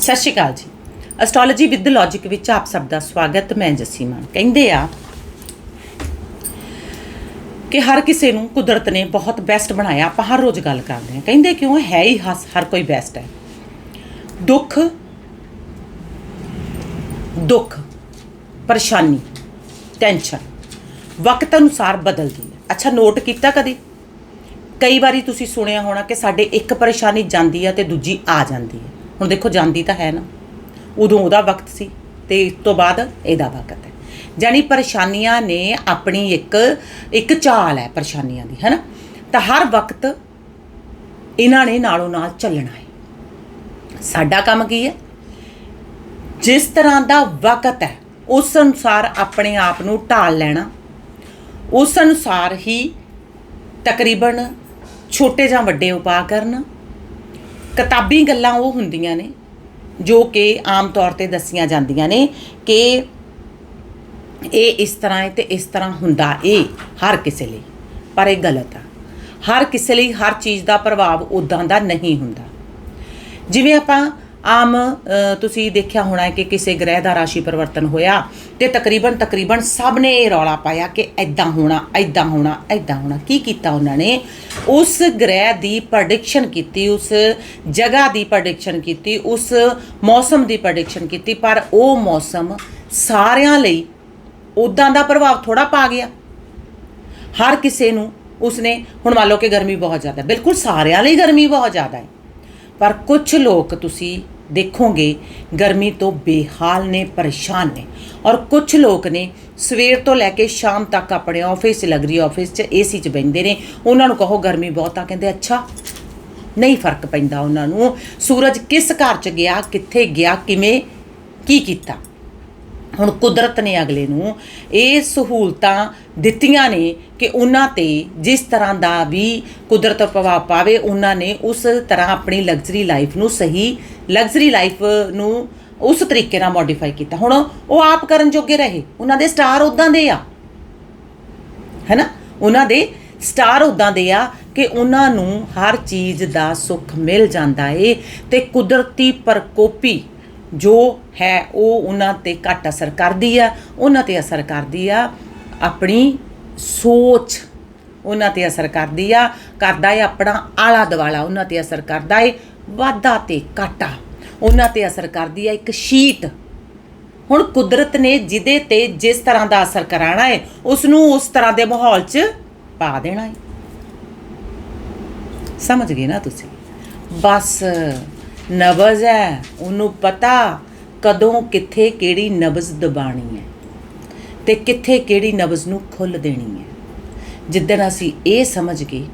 ਸਤਿ ਸ਼੍ਰੀ ਅਕਾਲ ਜੀ। Astrology with logic ਵਿੱਚ ਆਪ ਸਭ ਦਾ ਸਵਾਗਤ, ਮੈਂ ਜੱਸੀ ਕਹਿੰਦੇ ਆ ਕਿ ਹਰ ਕਿਸੇ ਨੂੰ ਕੁਦਰਤ ਨੇ ਬਹੁਤ ਬੈਸਟ ਬਣਾਇਆ, ਆਪਾਂ ਹਰ ਰੋਜ਼ ਗੱਲ ਕਰਦੇ ਹਾਂ। ਕਹਿੰਦੇ ਕਿਉਂ? ਹੈ ਹੀ ਹਸ, ਹਰ ਕੋਈ ਬੈਸਟ ਹੈ। ਦੁੱਖ ਦੁੱਖ, ਪਰੇਸ਼ਾਨੀ ਟੈਨਸ਼ਨ ਵਕਤ ਅਨੁਸਾਰ ਬਦਲਦੀ ਹੈ। ਅੱਛਾ ਨੋਟ ਕੀਤਾ ਕਦੇ? ਕਈ ਵਾਰੀ ਤੁਸੀਂ ਸੁਣਿਆ ਹੋਣਾ ਕਿ ਸਾਡੇ ਇੱਕ ਪਰੇਸ਼ਾਨੀ ਜਾਂਦੀ ਆ ਤੇ ਦੂਜੀ ਆ ਜਾਂਦੀ ਹੈ। ਹੁਣ ਦੇਖੋ ਜਾਂਦੀ ਤਾਂ ਹੈ ਨਾ। ਉਦੋਂ ਉਹਦਾ ਵਕਤ ਸੀ ਤੇ ਇਸ ਤੋਂ ਬਾਅਦ ਇਹਦਾ ਵਕਤ ਹੈ। ਜਾਨੀ ਪਰੇਸ਼ਾਨੀਆਂ ਨੇ ਆਪਣੀ ਇੱਕ ਇੱਕ ਚਾਲ ਹੈ ਪਰੇਸ਼ਾਨੀਆਂ ਦੀ, ਹੈਨਾ? ਤਾਂ ਹਰ ਵਕਤ ਇਹਨਾਂ ਨੇ ਨਾਲੋਂ ਨਾਲ ਚੱਲਣਾ ਹੈ। ਸਾਡਾ ਕੰਮ ਕੀ ਹੈ? ਜਿਸ ਤਰ੍ਹਾਂ ਦਾ ਵਕਤ ਹੈ, ਉਸ ਅਨੁਸਾਰ ਆਪਣੇ ਆਪ ਨੂੰ ਢਾਲ ਲੈਣਾ। ਉਸ ਅਨੁਸਾਰ ਹੀ ਤਕਰੀਬਨ ਛੋਟੇ ਜਾਂ ਵੱਡੇ ਉਪਾਅ ਕਰਨਾ। ਕਿਤਾਬੀ ਗੱਲਾਂ ਉਹ ਹੁੰਦੀਆਂ ਨੇ, ਜੋ ਕਿ ਆਮ ਤੌਰ ਤੇ ਦੱਸੀਆਂ ਜਾਂਦੀਆਂ ਨੇ ਕਿ ਇਹ ਇਸ ਤਰ੍ਹਾਂ ਹੈ ਤੇ ਇਸ ਤਰ੍ਹਾਂ ਹੁੰਦਾ ਏ ਹਰ ਕਿਸੇ ਲਈ, ਪਰ ਇਹ ਗਲਤ ਆ। ਹਰ ਕਿਸੇ ਲਈ ਹਰ ਚੀਜ਼ ਦਾ ਪ੍ਰਭਾਵ ਉਦਾਂ ਦਾ ਨਹੀਂ ਹੁੰਦਾ। ਜਿਵੇਂ ਆਪਾਂ ਆਮ ਤੁਸੀਂ ਦੇਖਿਆ ਹੋਣਾ ਹੈ ਕਿ ਕਿਸੇ ਗ੍ਰਹਿ ਦਾ ਰਾਸ਼ੀ ਪਰਿਵਰਤਨ ਹੋਇਆ ਤੇ ਤਕਰੀਬਨ ਤਕਰੀਬਨ ਸਭ ਨੇ ਇਹ ਰੌਲਾ ਪਾਇਆ ਕਿ ਐਦਾਂ ਹੋਣਾ ਐਦਾਂ ਹੋਣਾ ਐਦਾਂ ਹੋਣਾ। ਕੀ ਕੀਤਾ ਉਹਨਾਂ ਨੇ? ਉਸ ਗ੍ਰਹਿ ਦੀ ਪ੍ਰੈਡਿਕਸ਼ਨ ਕੀਤੀ, ਉਸ ਜਗ੍ਹਾ ਦੀ ਪ੍ਰੈਡਿਕਸ਼ਨ ਕੀਤੀ, ਉਸ ਮੌਸਮ ਦੀ ਪ੍ਰੈਡਿਕਸ਼ਨ ਕੀਤੀ, ਪਰ ਉਹ ਮੌਸਮ ਸਾਰਿਆਂ ਲਈ ਉਦਾਂ ਦਾ ਪ੍ਰਭਾਵ ਥੋੜਾ ਪਾ ਗਿਆ। ਹਰ ਕਿਸੇ ਨੂੰ ਉਸਨੇ, ਹੁਣ ਮੰਨ ਲਓ ਕਿ ਗਰਮੀ ਬਹੁਤ ਜ਼ਿਆਦਾ ਬਿਲਕੁਲ ਸਾਰਿਆਂ ਲਈ ਗਰਮੀ ਬਹੁਤ ਜ਼ਿਆਦਾ ਹੈ। ਪਰ ਕੁਝ ਲੋਕ ਤੁਸੀਂ ਦੇਖੋਗੇ, ਗਰਮੀ ਤੋਂ ਬੇਹਾਲ ਨੇ, ਪਰੇਸ਼ਾਨ ਨੇ। ਔਰ ਕੁਝ ਲੋਕ ਨੇ ਸਵੇਰ ਤੋਂ ਲੈ ਕੇ ਸ਼ਾਮ ਤੱਕ ਆਪਣੇ ਆਫਿਸ 'ਚ, ਲੱਗਰੀ ਆਫਿਸ 'ਚ ਏਸੀ 'ਚ ਬੈੰਦੇ ਨੇ। ਉਹਨਾਂ ਨੂੰ ਕਹੋ ਗਰਮੀ ਬਹੁਤ ਆ, ਕਹਿੰਦੇ ਅੱਛਾ, ਨਹੀਂ ਫ਼ਰਕ ਪੈਂਦਾ ਉਹਨਾਂ ਨੂੰ। ਸੂਰਜ ਕਿਸ ਘਰ 'ਚ ਗਿਆ, ਕਿੱਥੇ ਗਿਆ, ਕਿਵੇਂ, ਕੀ ਕੀਤਾ? ਹੁਣ ਕੁਦਰਤ ਨੇ ਅਗਲੇ ਨੂੰ ਇਹ ਸਹੂਲਤਾਂ ਦਿੱਤੀਆਂ ਨੇ ਕਿ ਉਹਨਾਂ ਤੇ ਜਿਸ ਤਰ੍ਹਾਂ ਦਾ ਵੀ ਕੁਦਰਤ ਪ੍ਰਭਾਵ ਪਾਵੇ, ਉਹਨਾਂ ਨੇ ਉਸ ਤਰ੍ਹਾਂ ਆਪਣੀ ਲਗਜ਼ਰੀ ਲਾਈਫ ਨੂੰ ਸਹੀ ਲਗਜ਼ਰੀ ਲਾਈਫ ਨੂੰ ਉਸ ਤਰੀਕੇ ਨਾਲ ਮੋਡੀਫਾਈ ਕੀਤਾ। ਹੁਣ ਉਹ ਆਪ ਕਰਨ ਜੋਗੇ ਰਹੇ। ਉਹਨਾਂ ਦੇ ਸਟਾਰ ਉਦਾਂ ਦੇ ਆ। ਹੈਨਾ? ਉਹਨਾਂ ਦੇ ਸਟਾਰ ਉਦਾਂ ਦੇ ਆ ਕਿ ਉਹਨਾਂ ਨੂੰ ਹਰ ਚੀਜ਼ ਦਾ ਸੁੱਖ ਮਿਲ ਜਾਂਦਾ ਏ ਤੇ ਕੁਦਰਤੀ ਪ੍ਰਕੋਪੀ ਜੋ ਹੈ, ਉਹ ਉਹਨਾਂ ਤੇ ਘੱਟ ਅਸਰ ਕਰਦੀ ਆ, ਉਹਨਾਂ ਤੇ ਅਸਰ ਕਰਦੀ ਆ ਆਪਣੀ ਸੋਚ। ਉਹਨਾਂ ਤੇ ਅਸਰ ਕਰਦੀ ਆ, ਕਰਦਾ ਏ ਆਪਣਾ ਆਲਾ ਦਵਾਲਾ ਉਹਨਾਂ ਤੇ ਅਸਰ ਕਰਦਾ ਏ ਵਾਧਾ ਤੇ ਘਾਟਾ। ਉਹਨਾਂ ਤੇ ਅਸਰ ਕਰਦੀ ਆ ਇੱਕ ਸ਼ੀਟ। ਹੁਣ ਕੁਦਰਤ ਨੇ ਜਿਹਦੇ ਤੇ ਜਿਸ ਤਰ੍ਹਾਂ ਦਾ ਅਸਰ ਕਰਾਣਾ ਹੈ ਉਸ ਨੂੰ ਉਸ ਤਰ੍ਹਾਂ ਦੇ ਮਾਹੌਲ 'ਚ ਪਾ ਦੇਣਾ ਹੈ ਸਮਝ ਗਏ ਨਾ ਤੁਸੀਂ? ਬਸ ਨਬਜ਼ ਹੈ, ਉਹਨੂੰ ਪਤਾ ਕਦੋਂ, ਕਿੱਥੇ, ਕਿਹੜੀ ਨਬਜ਼ ਦਬਾਣੀ ਹੈ ਤੇ ਕਿੱਥੇ, ਕਿਹੜੀ ਨਬਜ਼ ਨੂੰ ਖੁੱਲ ਦੇਣੀ ਹੈ। ਜਿੱਦਣ ਅਸੀਂ ਇਹ ਸਮਝ ਗਏ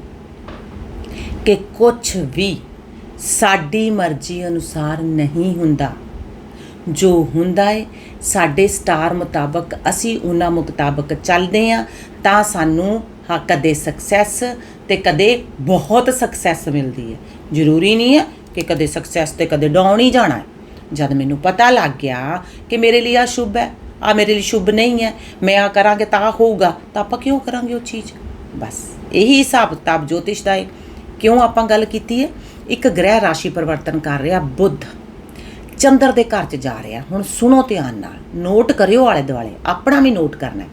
ਕਿ ਕੁਝ ਵੀ ਸਾਡੀ ਮਰਜ਼ੀ ਅਨੁਸਾਰ ਨਹੀਂ ਹੁੰਦਾ, ਜੋ ਹੁੰਦਾ ਹੈ ਸਾਡੇ ਸਟਾਰ ਮੁਤਾਬਕ ਅਸੀਂ ਉਹਨਾਂ ਮੁਤਾਬਕ ਚੱਲਦੇ ਆ ਤਾਂ ਸਾਨੂੰ ਹਾਂ ਕਦੇ ਸਕਸੈਸ ਤੇ ਕਦੇ ਬਹੁਤ ਸਕਸੈਸ ਮਿਲਦੀ ਹੈ। ਜ਼ਰੂਰੀ ਨਹੀਂ ਹੈ ਕਿ ਕਦੇ ਸਕਸੈਸ ਤੇ ਕਦੇ ਡਾਊਨ ਹੀ ਜਾਣਾ ਹੈ। ਜਦ ਮੈਨੂੰ ਪਤਾ ਲੱਗ ਗਿਆ ਕਿ ਮੇਰੇ ਲਈ ਆ ਸ਼ੁਭ ਹੈ ਆ ਮੇਰੇ ਲਈ ਸ਼ੁਭ ਨਹੀਂ ਹੈ, ਮੈਂ ਆ ਕਰਾਂਗੇ ਤਾਂ ਹੋਊਗਾ, ਤਾਂ ਆਪਾਂ ਕਿਉਂ ਕਰਾਂਗੇ ਉਹ ਚੀਜ਼? ਬਸ, ਇਹੀ ਹਿਸਾਬ ਕਿਤਾਬ ਜੋਤਿਸ਼ ਦਾ ਹੈ। ਕਿਉਂ ਆਪਾਂ ਗੱਲ ਕੀਤੀ ਹੈ? ਇੱਕ ਗ੍ਰਹਿ ਰਾਸ਼ੀ ਪਰਿਵਰਤਨ ਕਰ ਰਿਹਾ ਬੁੱਧ। ਚੰਦਰ ਦੇ ਘਰ 'ਚ ਜਾ ਰਿਹਾ, ਹੁਣ ਸੁਣੋ ਧਿਆਨ ਨਾਲ ਨੋਟ ਕਰਿਓ ਆਲੇ ਦੁਆਲੇ, ਆਪਣਾ ਵੀ ਨੋਟ ਕਰਨਾ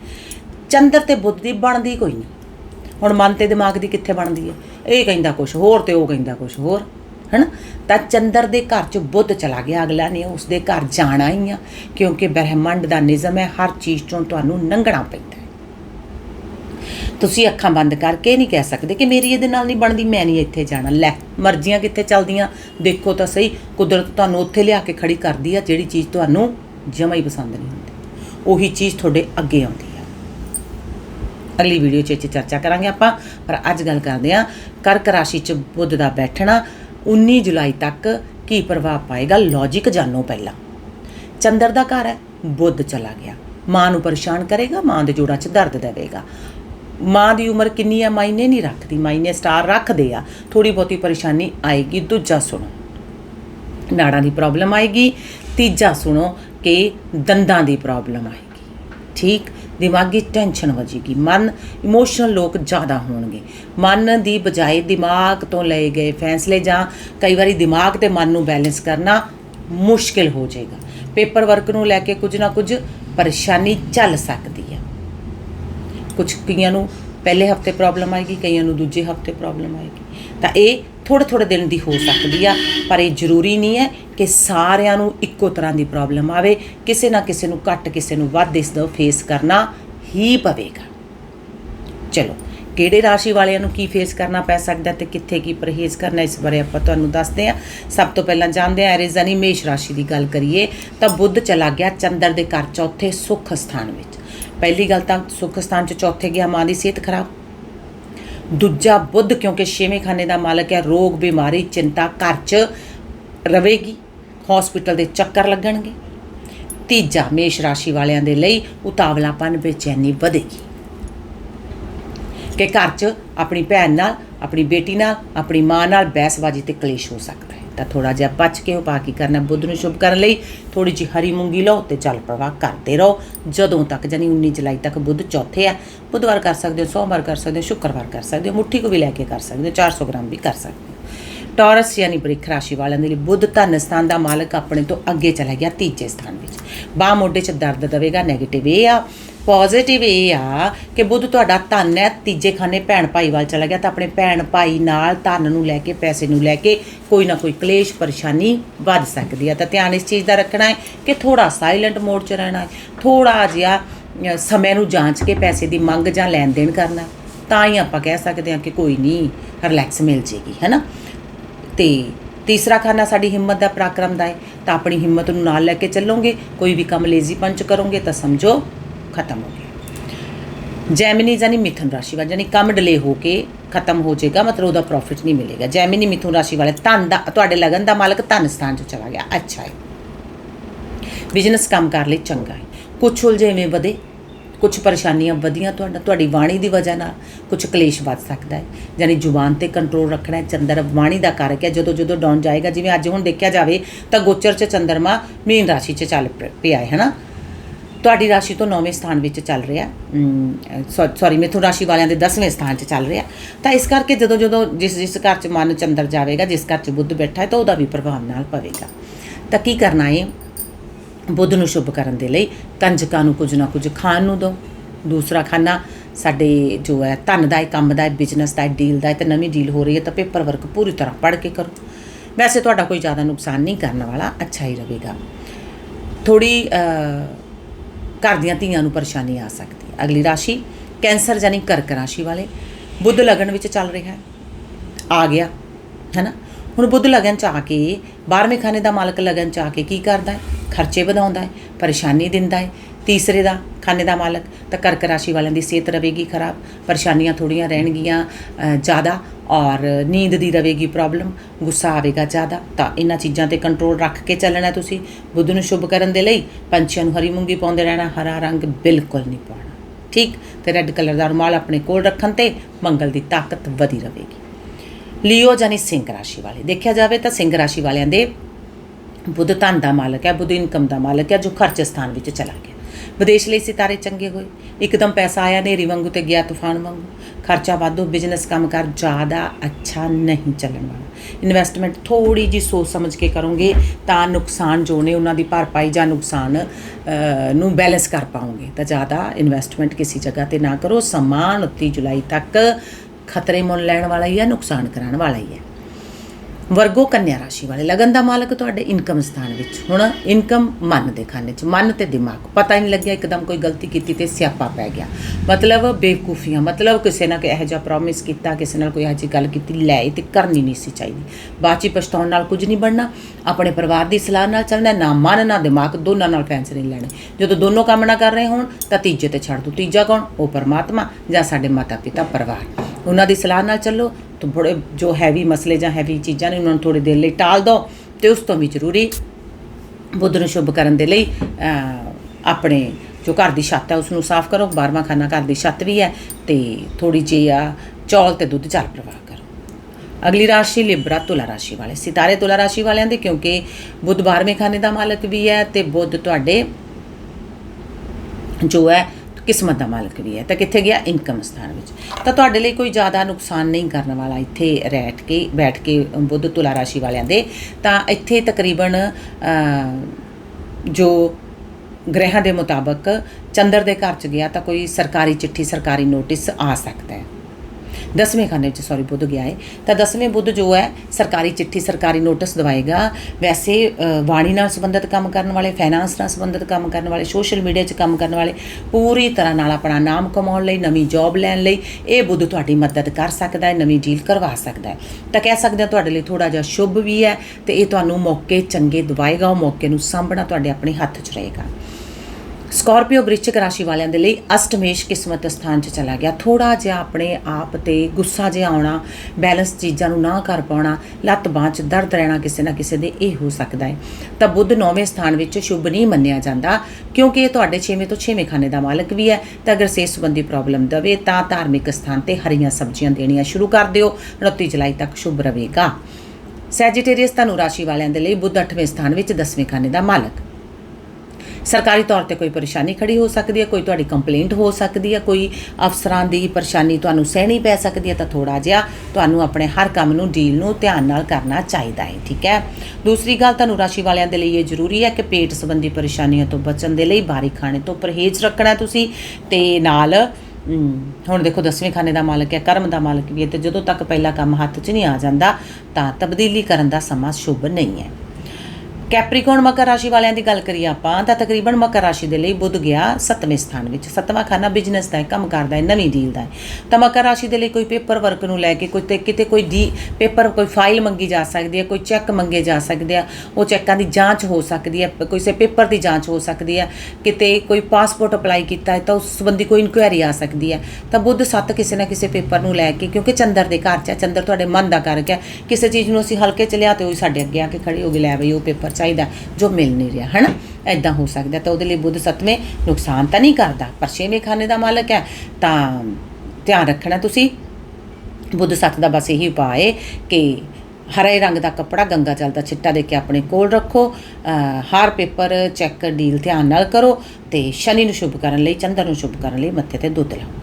ਚੰਦਰ ਤੇ ਬੁੱਧ ਦੀ ਬਣਦੀ ਕੋਈ ਨਹੀਂ। ਹੁਣ ਮਨ ਤੇ ਦਿਮਾਗ ਦੀ ਕਿੱਥੇ ਬਣਦੀ ਹੈ? ਇਹ ਕਹਿੰਦਾ ਕੁਝ ਹੋਰ ਤੇ ਉਹ ਕਹਿੰਦਾ ਕੁਝ ਹੋਰ। ਹੈਨਾ? ਤਾਂ ਚੰਦਰ ਦੇ ਘਰ 'ਚ ਬੁੱਧ ਚਲਾ ਗਿਆ। ਅਗਲਾ ਨੇ ਉਸ ਦੇ ਘਰ ਜਾਣਾ ਹੀ ਆ, ਕਿਉਂਕਿ ਬ੍ਰਹਿਮੰਡ ਦਾ ਨਿਯਮ ਹੈ, ਹਰ ਚੀਜ਼ ਤੋਂ ਤੁਹਾਨੂੰ ਲੰਘਣਾ ਪੈਂਦਾ ਤੁਸੀਂ ਅੱਖਾਂ ਬੰਦ ਕਰਕੇ ਨਹੀਂ ਕਹਿ ਸਕਦੇ ਕਿ ਮੇਰੀ ਇਹਦੇ ਨਾਲ ਨਹੀਂ ਬਣਦੀ, ਮੈਂ ਨਹੀਂ ਇੱਥੇ ਜਾਣਾ। ਲੈ, ਮਰਜ਼ੀਆਂ ਕਿੱਥੇ ਚੱਲਦੀਆਂ? ਦੇਖੋ ਤਾਂ ਸਹੀ, ਕੁਦਰਤ ਤੁਹਾਨੂੰ ਉੱਥੇ ਲਿਆ ਕੇ ਖੜੀ ਕਰਦੀ ਆ, ਜਿਹੜੀ ਚੀਜ਼ ਤੁਹਾਨੂੰ ਜਮਾ ਹੀ ਪਸੰਦ ਨਹੀਂ ਹੁੰਦੀ। ਉਹੀ ਚੀਜ਼ ਤੁਹਾਡੇ ਅੱਗੇ ਆਉਂਦੀ ਆ। ਅਗਲੀ ਵੀਡੀਓ 'ਚ ਇਹ ਚਰਚਾ ਕਰਾਂਗੇ ਆਪਾਂ, ਪਰ ਅੱਜ ਗੱਲ ਕਰਦੇ ਆ, ਕਰਕ ਰਾਸ਼ੀ 'ਚ ਬੁੱਧ ਦਾ ਬੈਠਣਾ 19 ਜੁਲਾਈ ਤੱਕ ਕੀ ਪ੍ਰਭਾਵ ਪਾਏਗਾ? ਲੌਜੀਕ ਜਾਣੋ ਪਹਿਲਾਂ। ਚੰਦਰ ਦਾ ਘਰ ਹੈ, ਬੁੱਧ ਚਲਾ ਗਿਆ। ਮਾਂ ਨੂੰ ਪਰੇਸ਼ਾਨ ਕਰੇਗਾ, ਮਾਂ ਦੇ ਜੋੜਾਂ 'ਚ ਦਰਦ ਦੇਵੇਗਾ। ਮਾਂ ਦੀ ਉਮਰ ਕਿੰਨੀ ਹੈ? ਮਾਇਨੇ ਨਹੀਂ ਰੱਖਦੀ। ਮਾਇਨੇ ਸਟਾਰ ਰੱਖਦੇ ਆ। ਥੋੜੀ ਬਹੁਤੀ ਪਰੇਸ਼ਾਨੀ ਆਏਗੀ। ਦੂਜਾ ਸੁਣੋ। ਨਾੜਾਂ ਦੀ ਪ੍ਰੋਬਲਮ ਆਏਗੀ। ਤੀਜਾ ਸੁਣੋ ਕਿ ਦੰਦਾਂ ਦੀ ਪ੍ਰੋਬਲਮ ਆਏਗੀ। ਠੀਕ? ਦਿਮਾਗੀ ਟੈਨਸ਼ਨ ਵਜੇਗੀ। ਮਨ ਇਮੋਸ਼ਨਲ ਲੋਕ ਜ਼ਿਆਦਾ ਹੋਣਗੇ। ਮਨ ਦੀ ਬਜਾਏ ਦਿਮਾਗ ਤੋਂ ਲਏ ਗਏ ਫੈਸਲੇ ਜਾਂ ਕਈ ਵਾਰੀ ਦਿਮਾਗ ਤੇ ਮਨ ਨੂੰ ਬੈਲੈਂਸ ਕਰਨਾ ਮੁਸ਼ਕਿਲ ਹੋ ਜਾਏਗਾ। ਪੇਪਰ ਵਰਕ ਨੂੰ ਲੈ ਕੇ ਕੁਝ ਨਾ ਕੁਝ ਪਰੇਸ਼ਾਨੀ ਚੱਲ ਸਕਦੀ ਹੈ। ਕੁਝ ਕਈਆਂ ਨੂੰ ਪਹਿਲੇ ਹਫ਼ਤੇ ਪ੍ਰੋਬਲਮ ਆਏਗੀ, ਕਈਆਂ ਨੂੰ ਦੂਜੇ ਹਫ਼ਤੇ ਪ੍ਰੋਬਲਮ ਆਏਗੀ। ਤਾਂ ਇਹ ਥੋੜੇ ਥੋੜੇ ਦਿਨ ਦੀ ਹੋ ਸਕਦੀ ਆ, ਪਰ ਇਹ ਜ਼ਰੂਰੀ ਨਹੀਂ ਹੈ ਕਿ ਸਾਰਿਆਂ ਨੂੰ ਇੱਕੋ ਤਰ੍ਹਾਂ ਦੀ ਪ੍ਰੋਬਲਮ ਆਵੇ, ਕਿਸੇ ਨਾ ਕਿਸੇ ਨੂੰ ਘੱਟ, ਕਿਸੇ ਨੂੰ ਵੱਧ ਇਸ ਦਾ ਫੇਸ ਕਰਨਾ ਹੀ ਪਵੇਗਾ। ਚਲੋ, ਕਿਹੜੇ ਰਾਸ਼ੀ ਵਾਲਿਆਂ ਨੂੰ ਕੀ ਫੇਸ ਕਰਨਾ ਪੈ ਸਕਦਾ ਤੇ ਕਿੱਥੇ ਕੀ ਪਰਹੇਜ਼ ਕਰਨਾ, ਇਸ ਬਾਰੇ ਆਪਾਂ ਤੁਹਾਨੂੰ ਦੱਸਦੇ ਹਾਂ। ਸਭ ਤੋਂ ਪਹਿਲਾਂ ਜਾਣਦੇ ਹਾਂ ਐਰੀਜ਼ ਮੇਸ਼ ਰਾਸ਼ੀ ਦੀ ਗੱਲ ਕਰੀਏ, ਤਾਂ ਬੁੱਧ ਚਲਾ ਗਿਆ ਚੰਦਰ ਦੇ ਘਰ ਚੌਥੇ ਸੁੱਖ ਸਥਾਨ ਵਿੱਚ। ਪਹਿਲੀ ਗੱਲ ਤਾਂ ਸੁੱਖ ਸਥਾਨ 'ਚ ਚੌਥੇ ਗਿਆ, ਮਾਂ ਦੀ ਸਿਹਤ ਖਰਾਬ। ਦੂਜਾ ਬੁੱਧ, ਕਿਉਂਕਿ ਛੇਵੇਂ ਖਾਨੇ ਦਾ ਮਾਲਕ ਹੈ, ਰੋਗ, ਬਿਮਾਰੀ, ਚਿੰਤਾ, ਘਰ 'ਚ ਰਵੇਗੀ ਹਸਪੀਟਲ ਦੇ ਚੱਕਰ ਲੱਗਣਗੇ। ਤੀਜਾ ਮੇਸ਼ ਰਾਸ਼ੀ ਵਾਲਿਆਂ ਦੇ ਲਈ ਉਤਾਵਲਾਪਨ ਬੇਚੈਨੀ ਵਧੇਗੀ। ਕਿ ਘਰ 'ਚ ਆਪਣੀ ਭੈਣ ਨਾਲ, ਆਪਣੀ ਬੇਟੀ ਨਾਲ, ਆਪਣੀ ਮਾਂ ਨਾਲ ਬਹਿਸਬਾਜ਼ੀ ਤੇ ਕਲੇਸ਼ ਹੋ ਸਕਦਾ ਹੈ। ਤਾਂ ਥੋੜਾ ਜਿਹਾ ਪਚ ਕੇ ਉਪਾਅ ਕੀ ਕਰਨਾ ਬੁੱਧ ਨੂੰ ਸ਼ੁਭ ਕਰਨ ਲਈ ਥੋੜੀ ਜਿਹੀ ਹਰੀ ਮੂੰਗੀ ਲਓ ਤੇ ਚੱਲ ਪ੍ਰਵਾਹ ਕਰਦੇ ਰਹੋ। ਜਦੋਂ ਤੱਕ ਜਾਨੀ 19 ਜੁਲਾਈ ਤੱਕ ਬੁੱਧ ਚੌਥੇ ਆ, ਬੁੱਧਵਾਰ ਕਰ ਸਕਦੇ ਹੋ, ਸੋਮਵਾਰ ਕਰ ਸਕਦੇ ਹੋ, ਸ਼ੁੱਕਰਵਾਰ ਕਰ ਸਕਦੇ ਹੋ, ਮੁੱਠੀ ਕੋ ਵੀ ਲੈ ਕੇ ਕਰ ਸਕਦੇ ਹੋ 400 ਗ੍ਰਾਮ ਵੀ ਕਰ ਸਕਦੇ ਹੋ। ਟੌਰਸ ਯਾਨੀ ਬ੍ਰਿਖ ਰਾਸ਼ੀ ਵਾਲਿਆਂ ਦੇ ਲਈ ਬੁੱਧ ਧਨ ਸਥਾਨ ਦਾ ਮਾਲਕ ਆਪਣੇ ਤੋਂ ਅੱਗੇ ਚਲਾ ਗਿਆ ਤੀਜੇ ਸਥਾਨ ਵਿੱਚ। ਬਾਹ ਮੋਢੇ 'ਚ ਦਰਦ ਦਵੇਗਾ 네ਗੇਟਿਵ ਇਹ ਆ। ਪੋਜ਼ਿਟਿਵ ਇਹ ਆ ਕਿ ਬੁੱਧ ਤੁਹਾਡਾ ਧਨ ਹੈ, ਤੀਜੇ ਖਾਨੇ ਭੈਣ ਭਾਈ ਵੱਲ ਚਲਾ ਗਿਆ, ਤਾਂ ਆਪਣੇ ਭੈਣ ਭਾਈ ਨਾਲ ਧਨ ਨੂੰ ਲੈ ਕੇ, ਪੈਸੇ ਨੂੰ ਲੈ ਕੇ ਕੋਈ ਨਾ ਕੋਈ ਕਲੇਸ਼, ਪਰੇਸ਼ਾਨੀ ਵੱਧ ਸਕਦੀ ਹੈ ਤਾਂ ਧਿਆਨ ਇਸ ਚੀਜ਼ ਦਾ ਰੱਖਣਾ ਹੈ ਕਿ ਥੋੜਾ ਸਾਇਲੈਂਟ ਮੋਡ 'ਚ ਰਹਿਣਾ ਹੈ ਥੋੜਾ ਜਿਹਾ ਸਮੇਂ ਨੂੰ ਜਾਂਚ ਕੇ ਪੈਸੇ ਦੀ ਮੰਗ ਜਾਂ ਲੈਣ ਦੇਣ ਕਰਨਾ। ਤਾਂ ਹੀ ਆਪਾਂ ਕਹਿ ਸਕਦੇ ਹਾਂ ਕਿ ਕੋਈ ਨਹੀਂ ਰਿਲੈਕਸ ਮਿਲ ਜੇਗੀ, ਹੈਨਾ? ਤੇ ਤੀਸਰਾ ਖਾਨਾ ਸਾਡੀ ਹਿੰਮਤ ਦਾ ਪਰਾਕਰਮ ਦਾ ਹੈ, ਤਾਂ ਆਪਣੀ ਹਿੰਮਤ ਨੂੰ ਨਾਲ ਲੈ ਕੇ ਚੱਲੋਗੇ, ਕੋਈ ਵੀ ਕੰਮ ਲੇਜ਼ੀਪਨ 'ਚ ਕਰੋਗੇ ਤਾਂ ਸਮਝੋ ਖਤਮ ਹੋ ਗਏ ਜੈਮਿਨੀ ਜਾਨੀ ਮਿਥੁਨ ਰਾਸ਼ੀ ਵਾਲੇ ਜਾਨੀ ਕੰਮ ਡਿਲੇ ਹੋ ਕੇ ਖਤਮ ਹੋ ਜਾਏਗਾ, ਮਤਲਬ ਉਹਦਾ ਪ੍ਰੋਫਿਟ ਨਹੀਂ ਮਿਲੇਗਾ। ਜੈਮਿਨੀ ਮਿਥੁਨ ਰਾਸ਼ੀ ਵਾਲੇ, ਧਨ ਦਾ, ਤੁਹਾਡੇ ਲਗਨ ਦਾ ਮਾਲਕ ਧਨ ਸਥਾਨ 'ਚ ਚਲਾ ਗਿਆ। ਅੱਛਾ ਹੈ ਬਿਜ਼ਨਸ ਕੰਮ ਕਰ ਲਈ, ਚੰਗਾ ਹੈ ਕੁਛ ਉਲਝੇਵੇਂ ਵਧੇ ਕੁਝ ਪਰੇਸ਼ਾਨੀਆਂ ਵਧੀਆਂ ਤੁਹਾਡਾ, ਤੁਹਾਡੀ ਬਾਣੀ ਦੀ ਵਜ੍ਹਾ ਨਾਲ ਕੁਝ ਕਲੇਸ਼ ਵੱਧ ਸਕਦਾ ਹੈ। ਯਾਨੀ ਜ਼ੁਬਾਨ ਤੇ ਕੰਟਰੋਲ ਰੱਖਣਾ ਹੈ, ਚੰਦਰ ਬਾਣੀ ਦਾ ਕਾਰਕ ਹੈ। ਜਦੋਂ ਜਦੋਂ ਡਾਊਨ ਜਾਏਗਾ, ਜਿਵੇਂ ਅੱਜ ਹੁਣ ਦੇਖਿਆ ਜਾਵੇ, ਤਾਂ ਗੋਚਰ 'ਚ ਚੰਦਰਮਾ ਮੀਨ ਰਾਸ਼ੀ 'ਚ ਚੱਲ ਪਿਆ ਹੈ, ਹਨਾ? ਤੁਹਾਡੀ ਰਾਸ਼ੀ ਤੋਂ 9ਵੇਂ ਸਥਾਨ ਵਿੱਚ ਚੱਲ ਰਿਹਾ। ਸੌਰੀ ਮਿਥੁਨ ਰਾਸ਼ੀ ਵਾਲਿਆਂ ਦੇ 10ਵੇਂ ਸਥਾਨ 'ਚ ਚੱਲ ਰਿਹਾ। ਤਾਂ ਇਸ ਕਰਕੇ ਜਦੋਂ ਜਦੋਂ ਜਿਸ ਜਿਸ ਘਰ 'ਚ ਮਨ ਚੰਦਰ ਜਾਵੇਗਾ, ਜਿਸ ਘਰ 'ਚ ਬੁੱਧ ਬੈਠਾ ਹੈ, ਤਾਂ ਉਹਦਾ ਵੀ ਪ੍ਰਭਾਵ ਨਾਲ ਪਵੇਗਾ। ਤਾਂ ਕੀ ਕਰਨਾ ਹੈ? ਬੁੱਧ ਨੂੰ ਸ਼ੁਭ ਕਰਨ ਦੇ ਲਈ ਕੰਜਕਾਂ ਨੂੰ ਕੁਝ ਨਾ ਕੁਝ ਖਾਣ ਨੂੰ ਦਿਓ। ਦੂਸਰਾ ਖਾਨਾ, ਸਾਡੇ ਜੋ ਹੈ, ਧਨ ਦਾ ਹੈ, ਕੰਮ ਦਾ ਹੈ ਬਿਜ਼ਨਸ ਦਾ ਹੈ ਡੀਲ ਦਾ ਹੈ, ਤੇ ਨਵੀਂ ਡੀਲ ਹੋ ਰਹੀ ਹੈ, ਤਾਂ ਪੇਪਰ ਵਰਕ ਪੂਰੀ ਤਰ੍ਹਾਂ ਪੜ੍ਹ ਕੇ ਕਰੋ। ਵੈਸੇ ਤੁਹਾਡਾ ਕੋਈ ਜ਼ਿਆਦਾ ਨੁਕਸਾਨ ਨਹੀਂ ਕਰਨ ਵਾਲਾ, ਅੱਛਾ ਹੀ ਰਹੇਗਾ। ਥੋੜੀ ਘਰ ਦੀਆਂ ਧੀਆਂ ਨੂੰ ਪਰੇਸ਼ਾਨੀ ਆ ਸਕਦੀ ਹੈ। ਅਗਲੀ ਰਾਸ਼ੀ ਕੈਂਸਰ ਯਾਨੀ ਕਰਕ ਰਾਸ਼ੀ ਵਾਲੇ। ਬੁੱਧ ਲਗਨ ਵਿੱਚ ਚੱਲ ਰਿਹਾ ਹੈ। ਆ ਗਿਆ, ਹੈਨਾ? ਹੁਣ ਬੁੱਧ ਲਗਨ ਚ ਆ ਕੇ 12ਵੇਂ ਖਾਨੇ ਦਾ ਮਾਲਕ ਲਗਨ ਚ ਆ ਕੇ ਕੀ ਕਰਦਾ ਹੈ? ਖਰਚੇ ਵਧਾਉਂਦਾ ਹੈ, ਪਰੇਸ਼ਾਨੀ ਦਿੰਦਾ ਹੈ। ਤੀਸਰੇ ਦਾ ਖਾਨੇ ਦਾ ਮਾਲਕ, ਤਾਂ ਕਰਕ ਰਾਸ਼ੀ ਵਾਲਿਆਂ ਦੀ ਸਿਹਤ ਰਹੇਗੀ ਖਰਾਬ, ਪਰੇਸ਼ਾਨੀਆਂ ਥੋੜੀਆਂ ਰਹਿਣਗੀਆਂ ਜ਼ਿਆਦਾ, ਔਰ ਨੀਂਦ ਦੀ ਰਹੇਗੀ ਪ੍ਰੋਬਲਮ ਗੁੱਸਾ ਆਵੇਗਾ ਜ਼ਿਆਦਾ, ਤਾਂ ਇਹਨਾਂ ਚੀਜ਼ਾਂ ਤੇ ਕੰਟਰੋਲ ਰੱਖ ਕੇ ਚੱਲਣਾ ਤੁਸੀਂ। ਬੁੱਧ ਨੂੰ ਸ਼ੁਭ ਕਰਨ ਦੇ ਲਈ ਪੰਛੀਆਂ ਨੂੰ ਹਰੀ ਮੂੰਗੀ ਪਾਉਂਦੇ ਰਹਿਣਾ, ਹਰਾ ਰੰਗ ਬਿਲਕੁਲ ਨਹੀਂ ਪਾਉਣਾ। ਠੀਕ? ਤੇ ਰੈੱਡ ਕਲਰ ਦਾ ਰੁਮਾਲ ਆਪਣੇ ਕੋਲ ਰੱਖਣ ਤੇ ਮੰਗਲ ਦੀ ਤਾਕਤ ਵਧੀ ਰਹੇਗੀ। ਲਿਓ ਜਾਨੀ ਸਿੰਘ ਰਾਸ਼ੀ ਵਾਲੇ। ਦੇਖਿਆ ਜਾਵੇ ਤਾਂ ਸਿੰਘ ਰਾਸ਼ੀ ਵਾਲਿਆਂ ਦੇ ਬੁੱਧ ਧਨ ਦਾ ਮਾਲਕ ਹੈ, ਬੁੱਧ ਇਨਕਮ ਦਾ ਮਾਲਕ ਹੈ, ਜੋ ਖਰਚ ਸਥਾਨ ਵਿੱਚ ਚਲਾ ਗਿਆ। ਵਿਦੇਸ਼ ਲਈ ਸਿਤਾਰੇ ਚੰਗੇ ਹੋਏ। ਇੱਕਦਮ ਪੈਸਾ ਆਇਆ ਨੇਰੀ ਵਾਂਗੂ ਤੇ ਗਿਆ ਤੂਫਾਨ ਵਾਂਗੂ। ਖਰਚਾ ਵਾਧੂ ਬਿਜ਼ਨਸ ਕੰਮ ਕਰ ਜ਼ਿਆਦਾ ਅੱਛਾ ਨਹੀਂ ਚੱਲਣ ਵਾਲਾ। ਇਨਵੈਸਟਮੈਂਟ ਥੋੜੀ ਜੀ ਸੋਚ ਸਮਝ ਕੇ ਕਰੋਗੇ ਤਾਂ ਨੁਕਸਾਨ ਜੋ ਨੇ ਉਹਨਾਂ ਦੀ ਭਰਪਾਈ ਜਾਂ ਨੁਕਸਾਨ ਨੂੰ ਬੈਲੈਂਸ ਕਰ ਪਾਓਗੇ। ਤਾਂ ਜ਼ਿਆਦਾ ਇਨਵੈਸਟਮੈਂਟ ਕਿਸੇ ਜਗ੍ਹਾ ਤੇ ਨਾ ਕਰੋ। ਸਮਾਨ 29 ਜੁਲਾਈ ਤੱਕ ਖਤਰੇ ਮੁੱਲ ਲੈਣ ਵਾਲਾ ਹੀ ਹੈ ਨੁਕਸਾਨ ਕਰਾਉਣ ਵਾਲਾ ਹੀ ਹੈ ਵਰਗੋ ਕੰਨਿਆ ਰਾਸ਼ੀ ਵਾਲੇ ਲਗਨ ਦਾ ਮਾਲਕ ਤੁਹਾਡੇ ਇਨਕਮ ਸਥਾਨ ਵਿੱਚ। ਹੁਣ ਇਨਕਮ ਮਨ ਦੇ ਖਾਨੇ 'ਚ, ਮਨ ਤੇ ਦਿਮਾਗ। ਪਤਾ ਹੀ ਨਹੀਂ ਲੱਗਿਆ, ਇੱਕਦਮ ਕੋਈ ਗਲਤੀ ਕੀਤੀ ਤੇ ਸਿਆਪਾ ਪੈ ਗਿਆ। ਮਤਲਬ ਬੇਵਕੂਫੀਆਂ, ਮਤਲਬ ਕਿਸੇ ਨਾਲ ਕੋਈ ਇਹੋ ਜਿਹਾ ਪ੍ਰੋਮਿਸ ਕੀਤਾ, ਕਿਸੇ ਨਾਲ ਕੋਈ ਇਹੋ ਜਿਹੀ ਗੱਲ ਕੀਤੀ, ਲੈ ਤੇ ਕਰਨੀ ਨਹੀਂ ਸੀ ਚਾਹੀਦੀ। ਬਾਅਦ 'ਚ ਪਛਤਾਉਣ ਨਾਲ ਕੁਝ ਨਹੀਂ ਬਣਨਾ। ਆਪਣੇ ਪਰਿਵਾਰ ਦੀ ਸਲਾਹ ਨਾਲ ਚੱਲਣਾ, ਨਾ ਮਨ, ਨਾ ਦਿਮਾਗ, ਦੋਨਾਂ ਨਾਲ ਫੈਸਲੇ ਲੈਣੇ ਜਦੋਂ ਦੋਨੋਂ ਕੰਮ ਨਾ ਕਰ ਰਹੇ ਹੋਣ, ਤਾਂ ਤੀਜੇ ਤੇ ਛੱਡ ਦੋ। ਤੀਜਾ ਕੌਣ? ਉਹ ਪਰਮਾਤਮਾ ਜਾਂ ਸਾਡੇ ਮਾਤਾ ਪਿਤਾ ਪਰਿਵਾਰ। ਉਹਨਾਂ ਦੀ ਸਲਾਹ ਨਾਲ ਚੱਲੋ ਤਾਂ ਬੜੇ ਜੋ ਹੈਵੀ ਮਸਲੇ ਜਾਂ ਹੈਵੀ ਚੀਜ਼ਾਂ ਨੇ, ਉਹਨਾਂ ਨੂੰ ਥੋੜੇ ਦੇਰ ਲਈ ਟਾਲ ਦਿਓ ਤੇ ਉਸ ਤੋਂ ਵੀ ਜ਼ਰੂਰੀ ਬੁੱਧ ਨੂੰ ਸ਼ੁਭ ਕਰਨ ਦੇ ਲਈ ਆਪਣੇ ਜੋ ਘਰ ਦੀ ਛੱਤ ਹੈ ਉਸ ਨੂੰ ਸਾਫ਼ ਕਰੋ। ਬਾਰਵਾਂ ਖਾਨਾ ਘਰ ਦੀ ਛੱਤ ਵੀ ਹੈ ਤੇ ਥੋੜੀ ਜਿਹੀ ਆ ਚੌਲ ਤੇ ਦੁੱਧ ਚਾਰ ਪ੍ਰਵਾਹ ਕਰੋ। ਅਗਲੀ ਰਾਸ਼ੀ ਲਿਬਰਾ ਤੁਲਾ ਰਾਸ਼ੀ ਵਾਲੇ, ਸਿਤਾਰੇ ਤੁਲਾ ਰਾਸ਼ੀ ਵਾਲਿਆਂ ਦੇ, ਕਿਉਂਕਿ ਬੁੱਧ 12ਵੇਂ ਖਾਨੇ ਦਾ ਮਾਲਕ ਵੀ ਹੈ ਤੇ ਬੁੱਧ ਤੁਹਾਡੇ ਜੋ ਹੈ ਕਿਸਮਤ ਦਾ ਮਾਲਕ ਵੀ ਹੈ। ਤਾਂ ਕਿੱਥੇ ਗਿਆ? ਇਨਕਮ ਸਥਾਨ ਵਿੱਚ। ਤਾਂ ਤੁਹਾਡੇ ਲਈ ਕੋਈ ਜ਼ਿਆਦਾ ਨੁਕਸਾਨ ਨਹੀਂ ਕਰਨ ਵਾਲਾ ਇੱਥੇ ਰਹਿਟ ਕੇ, ਬੈਠ ਕੇ ਬੁੱਧ ਤੁਲਾ ਰਾਸ਼ੀ ਵਾਲਿਆਂ ਦੇ। ਤਾਂ ਇੱਥੇ ਤਕਰੀਬਨ ਜੋ ਗ੍ਰਹਿਾਂ ਦੇ ਮੁਤਾਬਕ ਚੰਦਰ ਦੇ ਘਰ ਚ ਗਿਆ ਤਾਂ ਕੋਈ ਸਰਕਾਰੀ ਚਿੱਠੀ, ਸਰਕਾਰੀ ਨੋਟਿਸ ਆ ਸਕਦਾ ਹੈ। ਦਸਵੇਂ ਖਾਨੇ ਵਿੱਚ ਸੌਰੀ ਬੁੱਧ ਗਿਆ ਹੈ ਤਾਂ ਦਸਵੇਂ ਬੁੱਧ ਜੋ ਹੈ ਸਰਕਾਰੀ ਚਿੱਠੀ ਸਰਕਾਰੀ ਨੋਟਿਸ ਦਵਾਏਗਾ। ਵੈਸੇ ਅ, ਬਾਣੀ ਨਾਲ ਸੰਬੰਧਿਤ ਕੰਮ ਕਰਨ ਵਾਲੇ ਫਾਈਨਾਂਸ ਨਾਲ ਸੰਬੰਧਿਤ ਕੰਮ ਕਰਨ ਵਾਲੇ ਸੋਸ਼ਲ ਮੀਡੀਆ 'ਚ ਕੰਮ ਕਰਨ ਵਾਲੇ ਪੂਰੀ ਤਰ੍ਹਾਂ ਨਾਲ ਆਪਣਾ ਨਾਮ ਕਮਾਉਣ ਲਈ ਨਵੀਂ ਜੌਬ ਲੈਣ ਲਈ ਇਹ ਬੁੱਧ ਤੁਹਾਡੀ ਮਦਦ ਕਰ ਸਕਦਾ ਹੈ ਨਵੀਂ ਡੀਲ ਕਰਵਾ ਸਕਦਾ ਹੈ। ਤਾਂ ਕਹਿ ਸਕਦੇ ਹਾਂ ਤੁਹਾਡੇ ਲਈ ਥੋੜਾ ਜਿਹਾ ਸ਼ੁਭ ਵੀ ਹੈ ਤੇ ਇਹ ਤੁਹਾਨੂੰ ਮੌਕੇ ਚੰਗੇ ਦਵਾਏਗਾ ਉਹ ਮੌਕੇ ਨੂੰ ਸਾਂਭਣਾ ਤੁਹਾਡੇ ਆਪਣੇ ਹੱਥ 'ਚ ਰਹੇਗਾ। ਸਕਾਰਪੀਓ ਵ੍ਰਿਸ਼ਚਿਕ ਰਾਸ਼ੀ ਵਾਲਿਆਂ ਦੇ ਲਈ ਅਸ਼ਟਮੇਸ਼ ਕਿਸਮਤ ਸਥਾਨ 'ਚ ਚਲਾ ਗਿਆ। ਥੋੜਾ ਜਿਹਾ ਆਪਣੇ ਆਪ ਤੇ ਗੁੱਸਾ ਜਿਹਾ ਆਉਣਾ, ਬੈਲੈਂਸ ਚੀਜ਼ਾਂ ਨੂੰ ਨਾ ਕਰ ਪਾਉਣਾ, ਲੱਤ ਬਾਂਹ 'ਚ ਦਰਦ ਰਹਿਣਾ ਕਿਸੇ ਨਾ ਕਿਸੇ ਦੇ ਇਹ ਹੋ ਸਕਦਾ ਹੈ। ਤਾਂ ਬੁੱਧ ਨੌਵੇਂ ਸਥਾਨ ਵਿੱਚ ਸ਼ੁਭ ਨਹੀਂ ਮੰਨਿਆ ਜਾਂਦਾ, ਕਿਉਂਕਿ ਇਹ ਤੁਹਾਡੇ 6ਵੇਂ ਤੋਂ 6ਵੇਂ ਖਾਨੇ ਦਾ ਮਾਲਕ ਵੀ ਹੈ। ਤਾਂ ਅਗਰ ਸਿਹਤ ਸੰਬੰਧੀ ਪ੍ਰੋਬਲਮ ਦਵੇ ਤਾਂ ਧਾਰਮਿਕ ਸਥਾਨ ਤੇ ਹਰੀਆਂ ਸਬਜ਼ੀਆਂ ਦੇਣੀਆਂ ਸ਼ੁਰੂ ਕਰ ਦਿਓ। 29 ਜੁਲਾਈ ਤੱਕ ਸ਼ੁਭ ਰਹੇਗਾ। ਸੈਜੀਟੇਰੀਅਸ ਧਨੁ ਰਾਸ਼ੀ ਵਾਲਿਆਂ ਦੇ ਲਈ ਬੁੱਧ 8ਵੇਂ ਸਥਾਨ ਵਿੱਚ 10ਵੇਂ ਖਾਨੇ ਦਾ ਮਾਲਕ। ਸਰਕਾਰੀ ਤੌਰ ਤੇ ਕੋਈ ਪਰੇਸ਼ਾਨੀ ਖੜੀ ਹੋ ਸਕਦੀ ਹੈ, ਕੋਈ ਤੁਹਾਡੀ ਕੰਪਲੇਂਟ ਹੋ ਸਕਦੀ ਹੈ, ਕੋਈ ਅਫਸਰਾਂ ਦੀ ਪਰੇਸ਼ਾਨੀ ਤੁਹਾਨੂੰ ਸਹਿਣੀ ਪੈ ਸਕਦੀ ਹੈ, ਤਾਂ ਥੋੜਾ ਜਿਹਾ ਤੁਹਾਨੂੰ ਆਪਣੇ ਹਰ ਕੰਮ ਨੂੰ ਡੀਲ ਨੂੰ ਧਿਆਨ ਨਾਲ ਕਰਨਾ ਚਾਹੀਦਾ ਹੈ, ਠੀਕ ਹੈ? ਦੂਸਰੀ ਗੱਲ ਤੁਹਾਨੂੰ ਰਾਸ਼ੀ ਵਾਲਿਆਂ ਦੇ ਲਈ ਇਹ ਜ਼ਰੂਰੀ ਹੈ ਕਿ ਪੇਟ ਸੰਬੰਧੀ ਪਰੇਸ਼ਾਨੀਆਂ ਤੋਂ ਬਚਣ ਦੇ ਲਈ ਬਾਹਰੀ ਖਾਣੇ ਤੋਂ ਪਰਹੇਜ਼ ਰੱਖਣਾ ਤੁਸੀਂ ਤੇ ਨਾਲ ਹੁਣ ਦੇਖੋ ਦਸਵੇਂ ਖਾਨੇ ਦਾ ਮਾਲਕ ਹੈ, ਕਰਮ ਦਾ ਮਾਲਕ ਵੀ ਹੈ ਤੇ ਜਦੋਂ ਤੱਕ ਪਹਿਲਾ ਕੰਮ ਹੱਥ 'ਚ ਨਹੀਂ ਆ ਜਾਂਦਾ ਤਾਂ ਤਬਦੀਲੀ ਕਰਨ ਦਾ ਸਮਾਂ ਸ਼ੁਭ ਨਹੀਂ ਹੈ। ਕੈਪਰੀਕੌਨ ਮਕਰ ਰਾਸ਼ੀ ਵਾਲਿਆਂ ਦੀ ਗੱਲ ਕਰੀਏ ਆਪਾਂ, ਤਾਂ ਤਕਰੀਬਨ ਮਕਰ ਰਾਸ਼ੀ ਦੇ ਲਈ ਬੁੱਧ ਗਿਆ 7ਵੇਂ ਸਥਾਨ ਵਿੱਚ। ਸੱਤਵਾਂ ਖਾਨਾ ਬਿਜ਼ਨਸ ਦਾ ਹੈ ਕੰਮ ਕਰਦਾ ਹੈ, ਨਵੀਂ ਡੀਲ ਦਾ ਹੈ। ਤਾਂ ਮਕਰ ਰਾਸ਼ੀ ਦੇ ਲਈ ਕੋਈ ਪੇਪਰ ਵਰਕ ਨੂੰ ਲੈ ਕੇ ਕੋਈ ਤੇ ਕਿਤੇ ਕੋਈ ਡੀ ਪੇਪਰ ਕੋਈ ਫਾਈਲ ਮੰਗੀ ਜਾ ਸਕਦੀ ਹੈ, ਕੋਈ ਚੈੱਕ ਮੰਗੇ ਜਾ ਸਕਦੇ ਆ, ਉਹ ਚੈੱਕਾਂ ਦੀ ਜਾਂਚ ਹੋ ਸਕਦੀ ਹੈ ਕਿਸੇ ਪੇਪਰ ਦੀ ਜਾਂਚ ਹੋ ਸਕਦੀ ਹੈ, ਕਿਤੇ ਕੋਈ ਪਾਸਪੋਰਟ ਅਪਲਾਈ ਕੀਤਾ ਹੈ, ਤਾਂ ਉਸ ਸੰਬੰਧੀ ਕੋਈ ਇਨਕੁਆਇਰੀ ਆ ਸਕਦੀ ਹੈ। ਤਾਂ ਬੁੱਧ ਸੱਤ ਕਿਸੇ ਨਾ ਕਿਸੇ ਪੇਪਰ ਨੂੰ ਲੈ ਕੇ, ਕਿਉਂਕਿ ਚੰਦਰ ਦੇ ਘਰ 'ਚ ਹੈ, ਚੰਦਰ ਤੁਹਾਡੇ ਮਨ ਦਾ ਕਾਰਕ ਹੈ ਕਿਸੇ ਚੀਜ਼ ਨੂੰ ਅਸੀਂ ਹਲਕੇ ਚ ਲਿਆ ਤੇ ਉਹ ਸਾਡੇ ਅੱਗੇ ਆ ਕੇ ਖੜੀ ਹੋ ਗਈ ਲੈ ਬਈ ਉਹ ਪੇਪਰ ਚਾਹੀਦਾ ਜੋ ਮਿਲ ਨਹੀਂ ਰਿਹਾ, ਹਨਾ? ਐਦਾਂ ਹੋ ਸਕਦਾ ਤਾਂ ਉਹਦੇ ਲਈ ਬੁੱਧ ਸੱਤਵੇਂ ਨੁਕਸਾਨ ਤਾਂ ਨਹੀਂ ਕਰਦਾ, ਪਰ ਛੇਵੇਂ ਖਾਨੇ ਦਾ ਮਾਲਕ ਹੈ, ਤਾਂ ਧਿਆਨ ਰੱਖਣਾ ਤੁਸੀਂ। ਬੁੱਧ ਸੱਤ ਦਾ ਬਸ ਇਹੀ ਉਪਾਅ ਹੈ ਕਿ ਹਰੇ ਰੰਗ ਦਾ ਕੱਪੜਾ ਗੰਗਾ ਜਲ ਦਾ ਛਿੱਟਾ ਦੇ ਕੇ ਆਪਣੇ ਕੋਲ ਰੱਖੋ ਹਾਰ ਪੇਪਰ ਚੈੱਕ ਡੀਲ ਧਿਆਨ ਨਾਲ ਕਰੋ ਤੇ ਸ਼ਨੀ ਨੂੰ ਸ਼ੁਭ ਕਰਨ ਲਈ, ਚੰਦਰ ਨੂੰ ਸ਼ੁਭ ਕਰਨ ਲਈ ਮੱਥੇ ਤੇ ਦੁੱਧ ਲਾਓ।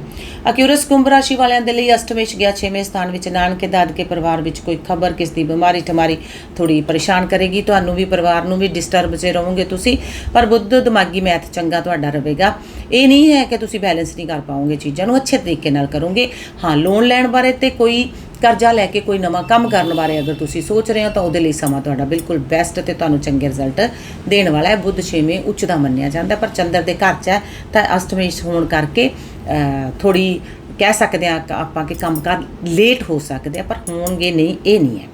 ਅਕਿਊਰਸ ਕੁੰਭ ਰਾਸ਼ੀ ਵਾਲਿਆਂ ਦੇ ਲਈ ਅਸ਼ਟਮੇਸ਼ ਗਿਆ 6ਵੇਂ ਸਥਾਨ ਵਿੱਚ ਨਾਨਕੇ ਦਾਦਕੇ ਪਰਿਵਾਰ ਵਿੱਚ ਕੋਈ ਖਬਰ ਕਿਸ ਦੀ ਬਿਮਾਰੀ ਠਮਾਰੀ ਥੋੜੀ ਪਰੇਸ਼ਾਨ ਕਰੇਗੀ। ਤੁਹਾਨੂੰ ਵੀ ਪਰਿਵਾਰ ਨੂੰ ਵੀ ਡਿਸਟਰਬ ਜੇ ਰਹੋਗੇ ਤੁਸੀਂ, ਪਰ ਬੁੱਧ ਦਿਮਾਗੀ ਮੈਥ ਚੰਗਾ ਤੁਹਾਡਾ ਰਹੇਗਾ। ਇਹ ਨਹੀਂ ਹੈ ਕਿ ਤੁਸੀਂ ਬੈਲੈਂਸ ਨਹੀਂ ਕਰ ਪਾਓਗੇ, ਚੀਜ਼ਾਂ ਨੂੰ ਅੱਛੇ ਤਰੀਕੇ ਨਾਲ ਕਰੋਗੇ। ਹਾਂ ਲੋਨ ਲੈਣ ਬਾਰੇ ਤੇ ਕੋਈ ਕਰਜ਼ਾ ਲੈ ਕੇ ਕੋਈ ਨਵਾਂ ਕੰਮ ਕਰਨ ਬਾਰੇ ਅਗਰ ਤੁਸੀਂ ਸੋਚ ਰਹੇ ਹੋ, ਤਾਂ ਉਹਦੇ ਲਈ ਸਮਾਂ ਤੁਹਾਡਾ ਬਿਲਕੁਲ ਬੈਸਟ ਤੇ ਤੁਹਾਨੂੰ ਚੰਗੇ ਰਿਜ਼ਲਟ ਦੇਣ ਵਾਲਾ ਹੈ। ਬੁੱਧ ਛੇਵੇਂ ਉੱਚ ਦਾ ਮੰਨਿਆ ਜਾਂਦਾ, ਪਰ ਚੰਦਰ ਦੇ ਘਰ 'ਚ ਹੈ, ਤਾਂ ਅਸ਼ਟਮੇਸ਼ ਹੋਣ ਕਰਕੇ ਥੋੜੀ ਕਹਿ ਸਕਦੇ ਆ ਆਪਾਂ ਕਿ ਕੰਮ ਕਰ ਲੇਟ ਹੋ ਸਕਦੇ ਆ, ਪਰ ਹੋਣਗੇ ਨਹੀਂ, ਇਹ ਨਹੀਂ ਹੈ।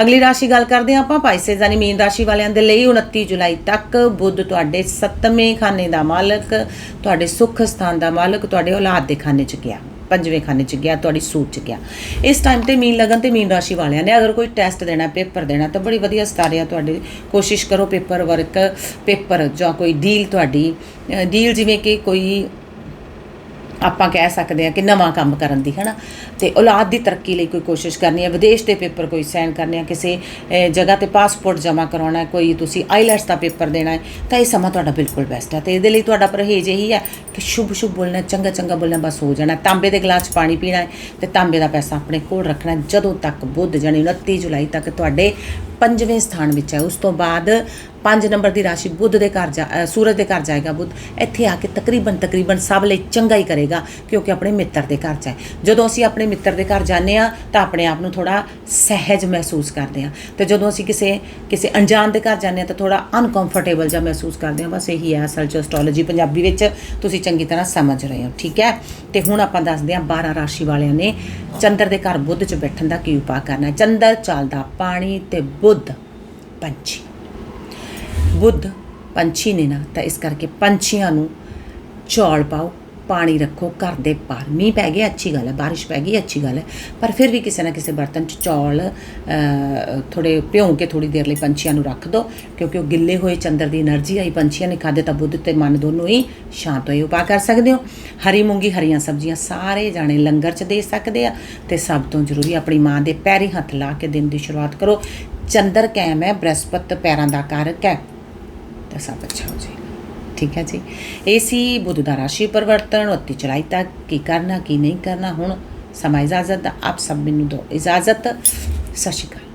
ਅਗਲੀ ਰਾਸ਼ੀ ਗੱਲ ਕਰਦੇ ਹਾਂ ਆਪਾਂ ਪਾਈਸੇ ਯਾਨੀ ਮੀਨ ਰਾਸ਼ੀ ਵਾਲਿਆਂ ਦੇ ਲਈ 29 ਜੁਲਾਈ ਤੱਕ ਬੁੱਧ ਤੁਹਾਡੇ 7ਵੇਂ ਖਾਨੇ ਦਾ ਮਾਲਕ, ਤੁਹਾਡੇ ਸੁੱਖ ਸਥਾਨ ਦਾ ਮਾਲਕ, ਤੁਹਾਡੇ ਔਲਾਦ ਦੇ ਖਾਨੇ 'ਚ ਗਿਆ, ਪੰਜਵੇਂ ਖਾਨੇ 'ਚ ਗਿਆ, ਤੁਹਾਡੀ ਸੂਟ 'ਚ ਗਿਆ। ਇਸ ਟਾਈਮ ਤੇ ਮੀਨ ਲਗਨ ਤੇ ਮੀਨ ਰਾਸ਼ੀ ਵਾਲਿਆਂ ਨੇ ਅਗਰ ਕੋਈ ਟੈਸਟ ਦੇਣਾ, ਪੇਪਰ ਦੇਣਾ, ਤਾਂ ਬੜੀ ਵਧੀਆ ਸਤਾਰੇ ਆ ਤੁਹਾਡੇ, ਕੋਸ਼ਿਸ਼ ਕਰੋ ਪੇਪਰ ਵਰਕ ਪੇਪਰ ਜਾਂ ਕੋਈ ਡੀਲ ਤੁਹਾਡੀ ਡੀਲ ਜਿਵੇਂ ਕਿ ਕੋਈ ਆਪਾਂ ਕਹਿ ਸਕਦੇ ਹਾਂ ਕਿ ਨਵਾਂ ਕੰਮ ਕਰਨ ਦੀ, ਹੈਨਾ? ਤੇ ਔਲਾਦ ਦੀ ਤਰੱਕੀ ਲਈ ਕੋਈ ਕੋਸ਼ਿਸ਼ ਕਰਨੀ ਹੈ, ਵਿਦੇਸ਼ ਦੇ ਪੇਪਰ ਕੋਈ ਸਾਈਨ ਕਰਨੇ ਆ, ਕਿਸੇ ਜਗ੍ਹਾ ਤੇ ਪਾਸਪੋਰਟ ਜਮ੍ਹਾਂ ਕਰਾਉਣਾ ਹੈ, ਕੋਈ ਤੁਸੀਂ ਆਈਲੈਟਸ ਦਾ ਪੇਪਰ ਦੇਣਾ ਹੈ, ਤਾਂ ਇਹ ਸਮਾਂ ਤੁਹਾਡਾ ਬਿਲਕੁਲ ਬੈਸਟ ਹੈ। ਤੇ ਇਹਦੇ ਲਈ ਤੁਹਾਡਾ ਪਰਹੇਜ਼ ਇਹੀ ਹੈ ਕਿ ਸ਼ੁਭ ਸ਼ੁਭ ਬੋਲਣਾ, ਚੰਗਾ ਚੰਗਾ ਬੋਲਣਾ, ਬਸ ਹੋ ਜਾਣਾ ਤਾਂਬੇ ਦੇ ਗਲਾਸ 'ਚ ਪਾਣੀ ਪੀਣਾ ਹੈ ਤੇ ਤਾਂਬੇ ਦਾ ਪੈਸਾ ਆਪਣੇ ਕੋਲ ਰੱਖਣਾ ਜਦੋਂ ਤੱਕ ਬੁੱਧ ਜਾਣੀ 29 ਜੁਲਾਈ ਤੱਕ ਤੁਹਾਡੇ ਪੰਜਵੇਂ ਸਥਾਨ ਵਿੱਚ ਹੈ। ਉਸ ਤੋਂ ਬਾਅਦ 5 ਨੰਬਰ ਦੀ ਰਾਸ਼ੀ ਬੁੱਧ ਦੇ ਘਰ ਜਾ ਸੂਰਜ ਦੇ ਘਰ ਜਾਏਗਾ ਬੁੱਧ। ਇੱਥੇ ਆ ਕੇ ਤਕਰੀਬਨ ਤਕਰੀਬਨ ਸਭ ਲਈ ਚੰਗਾ ਹੀ ਕਰੇਗਾ, ਕਿਉਂਕਿ ਆਪਣੇ ਮਿੱਤਰ ਦੇ ਘਰ ਜਾਏ। ਜਦੋਂ ਅਸੀਂ ਆਪਣੇ ਮਿੱਤਰ ਦੇ ਘਰ ਜਾਂਦੇ ਆ ਤਾਂ ਆਪਣੇ ਆਪ ਨੂੰ ਥੋੜਾ ਸਹਿਜ ਮਹਿਸੂਸ ਕਰਦੇ ਆ ਤੇ ਜਦੋਂ ਅਸੀਂ ਕਿਸੇ ਕਿਸੇ ਅਣਜਾਣ ਦੇ ਘਰ ਜਾਂਦੇ ਆ ਤਾਂ ਥੋੜਾ ਅਨਕੰਫਰਟੇਬਲ ਜਿਹਾ ਮਹਿਸੂਸ ਕਰਦੇ ਆ ਬਸ ਇਹੀ ਹੈ ਅਸਲ 'ਚ ਐਸਟ੍ਰੋਲੋਜੀ ਪੰਜਾਬੀ ਵਿੱਚ। ਤੁਸੀਂ ਚੰਗੀ ਤਰ੍ਹਾਂ ਸਮਝ ਰਹੇ ਹੋ, ਠੀਕ ਹੈ? ਤੇ ਹੁਣ ਆਪਾਂ ਦੱਸਦੇ ਆ 12 ਰਾਸ਼ੀ ਵਾਲਿਆਂ ਨੇ ਚੰਦਰ ਦੇ ਘਰ ਬੁੱਧ 'ਚ ਬੈਠਣ ਦਾ ਕੀ ਉਪਾਅ ਕਰਨਾ ਚੰਦਰ, ਚੱਲਦਾ ਪਾਣੀ ਤੇ ਬੁੱਧ ਪੰਛੀ। ਬੁੱਧ ਪੰਛੀ ਨੇ ਨਾ, ਤਾਂ ਇਸ ਕਰਕੇ ਪੰਛੀਆਂ ਨੂੰ ਚੌਲ ਪਾਓ, ਪਾਣੀ ਰੱਖੋ, ਘਰ ਦੇ ਬਾਹਰ। ਮੀਂਹ ਪੈ ਗਿਆ, ਅੱਛੀ ਗੱਲ ਹੈ بارش ਪੈ ਗਈ, ਅੱਛੀ ਗੱਲ ਹੈ। ਪਰ ਫਿਰ ਵੀ ਕਿਸੇ ਨਾ ਕਿਸੇ ਬਰਤਨ 'ਚ ਚੌਲ ਥੋੜੇ ਭਿਉਂ ਕੇ ਥੋੜੀ ਦੇਰ ਲਈ ਪੰਛੀਆਂ ਨੂੰ ਰੱਖ ਦਿਓ ਕਿਉਂਕਿ ਉਹ ਗਿੱਲੇ ਹੋਏ ਚੰਦਰ ਦੀ એનર્ਜੀ ਆਈ ਪੰਛੀਆਂ ਨੇ ਖਾਦੇ ਤਾਂ ਬੁੱਧ ਤੇ ਮਨ ਦੋਨੋਂ ਹੀ ਸ਼ਾਂਤ ਹੋਏ ਉਪਾ ਕਰ ਸਕਦੇ ਹੋ। ਹਰੀ ਮੂੰਗੀ, ਹਰੀਆਂ ਸਬਜ਼ੀਆਂ ਸਾਰੇ ਜਾਣੇ ਲੰਗਰ 'ਚ ਦੇ ਸਕਦੇ ਆ, ਤੇ ਸਭ ਤੋਂ ਜ਼ਰੂਰੀ ਆਪਣੀ ਮਾਂ ਦੇ ਪੈਰੀ ਹੱਥ ਲਾ ਕੇ ਦਿਨ ਦੀ ਸ਼ੁਰੂਆਤ ਕਰੋ। ਚੰਦਰ ਕਾਇਮ ਹੈ, ਬ੍ਰਹਸਪਤ ਪੈਰਾਂ ਦਾ ਕਾਰਕ ਹੈ। ਤਾਂ ਸਭ ਅੱਛਾ ਹੋ ਜਾਏਗਾ ਠੀਕ ਹੈ ਜੀ ਇਹ ਸੀ ਬੁੱਧ ਦਾ ਰਾਸ਼ੀ ਪਰਿਵਰਤਨ 29 ਜੁਲਾਈ ਤੱਕ ਕੀ ਕਰਨਾ ਕੀ ਨਹੀਂ ਕਰਨਾ ਹੁਣ ਸਮਾਂ ਇਜਾਜ਼ਤ ਦਾ ਆਪ ਸਭ ਮੈਨੂੰ ਦਿਓ ਇਜਾਜ਼ਤ ਸਤਿ ਸ਼੍ਰੀ ਅਕਾਲ